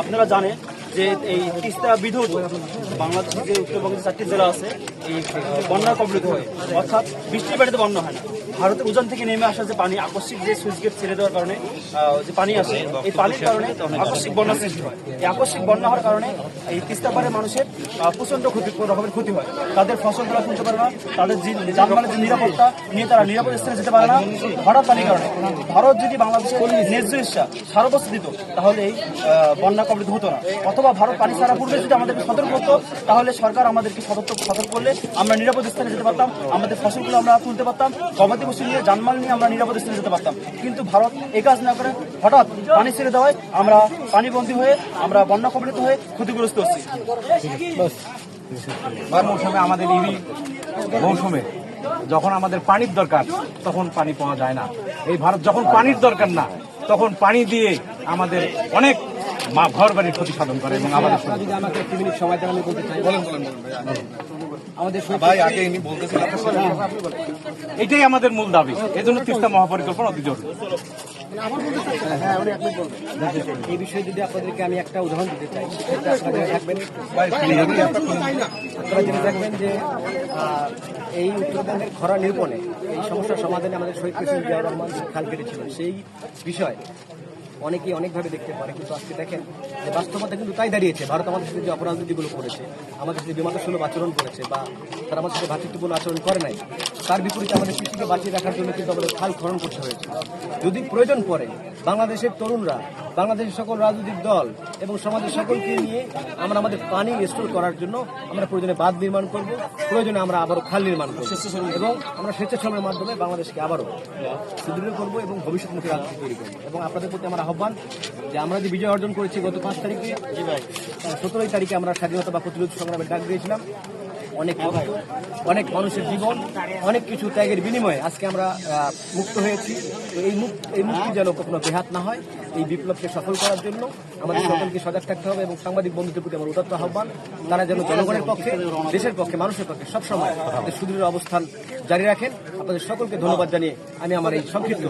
আপনারা জানেন যে এই তিস্তা বিধৌত বাংলাদেশের যে উত্তরবঙ্গের চারটি জেলা আছে, এই বন্যা কবলিত হয়। অর্থাৎ বৃষ্টির বাড়িতে বন্যা হয় না। ভারতের উজান থেকে নেমে আসা যে পানি আকস্মিক যে সুইচ গেট ছেড়ে দেওয়ার কারণে যে পানি আসে এই পানির কারণে আকস্মিক বন্যা সৃষ্টি হয়। এই আকস্মিক বন্যা হওয়ার কারণে এই তিস্তা পাড়ের মানুষের প্রচণ্ড ক্ষতি রকমের ক্ষতি হয়। তাদের ফসল তারা তুলতে পারে না তাদের যানবাহনের যে নিরাপত্তা নিয়ে তারা নিরাপদ স্থানে যেতে পারে না। হঠাৎ পানির কারণে। ভারত যদি বাংলাদেশের ন্যায্য ইচ্ছা সারবস্ত দিত তাহলে এই বন্যা কবলিত হতো না। অথবা ভারত পানি ছাড়া পূর্বে যদি আমাদেরকে সতর্ক করতো তাহলে সরকার আমাদেরকে সতর্ক সতর্ক করলে আমরা নিরাপদ স্থানে যেতে পারতাম আমাদের ফসলগুলো আমরা তুলতে পারতাম গবাদি পশু নিয়ে জানমাল নিয়ে আমরা নিরাপদ স্থানে যেতে পারতাম। কিন্তু ভারত এই কাজ না করে হঠাৎ পানি ছেড়ে দেওয়ায় আমরা পানিবন্দী হয়ে আমরা বন্যা কবলিত হয়ে ক্ষতিগ্রস্ত হচ্ছি। মৌসুমে আমাদের ইরি মৌসুমে যখন আমাদের পানির দরকার তখন পানি পাওয়া যায় না। এই ভারত যখন পানির দরকার না তখন পানি দিয়ে আমাদের অনেক মা ঘর বাড়ির ক্ষতি সাধন করে এবং আমাদের আমাকে একটি মিনিট সময় বলতে চাই। বলেন বলেন আমাদের ভাই আগে ইনি বলতেছিলেন এটাই আমাদের মূল দাবি। এজন্য তিস্তা মহাপরিকল্পনা অতি জরুরি। এই বিষয়ে যদি আপনাদেরকে আমি একটা উদাহরণ দিতে চাই আপনারা দেখবেন আপনারা যদি দেখবেন যে এই উত্তরবঙ্গের খরা নিরূপণে এই সমস্যার সমাধানে আমাদের শহীদ প্রেসিডেন্ট জিয়াউর রহমান খাল কেটেছিলেন সেই বিষয় অনেকেই অনেকভাবে দেখতে পারে, কিন্তু আজকে দেখেন যে বাস্তবতা কিন্তু তাই দাঁড়িয়েছে। ভারত আমাদের সাথে যে অপরাধীগুলো করেছে, আমাদের সাথে বিমাতা সুলভ আচরণ করেছে বা তারা আমাদের সাথে ভাতৃত্বপূর্ণ আচরণ করে নাই তার বিপরীতে আমাদের কৃষিকে বাঁচিয়ে রাখার জন্য কিন্তু আমাদের খাল খনন করতে হয়েছে। যদি প্রয়োজন পড়ে বাংলাদেশের তরুণরা বাংলাদেশের সকল রাজনৈতিক দল এবং সমাজের সকলকে নিয়ে আমরা আমাদের পানি স্টোর করার জন্য আমরা প্রয়োজনে বাঁধ নির্মাণ করব প্রয়োজনে আমরা আবারও খাল নির্মাণ করব এবং আমরা স্বেচ্ছাশ্রমের মাধ্যমে বাংলাদেশকে আবারও সুদৃঢ় করব এবং ভবিষ্যৎমুখী রাজনীতি তৈরি করব। এবং আপনাদের প্রতি আমার আহ্বান যে আমরা যে বিজয় অর্জন করেছি গত পাঁচ তারিখে সতেরোই তারিখে আমরা স্বাধীনতা বা প্রতিরোধ সংগ্রামের ডাক দিয়েছিলাম। অনেক অনেক মানুষের জীবন অনেক কিছু ত্যাগের বিনিময়ে আজকে আমরা মুক্ত হয়েছি। এই মুক্ত এই মুক্তি যেন কখনো বেহাত না হয় এই বিপ্লবকে সফল করার জন্য আমাদের সকলকে সজাগ থাকতে হবে এবং সাংবাদিক বন্ধুদের প্রতি আমার উদাত্ত আহ্বান। তারা যেন জনগণের পক্ষে দেশের পক্ষে মানুষের পক্ষে সবসময় তাদের সুদৃঢ় অবস্থান জারি রাখেন। আপনাদের সকলকে ধন্যবাদ জানিয়ে আমি আমার এই সংক্ষিপ্ত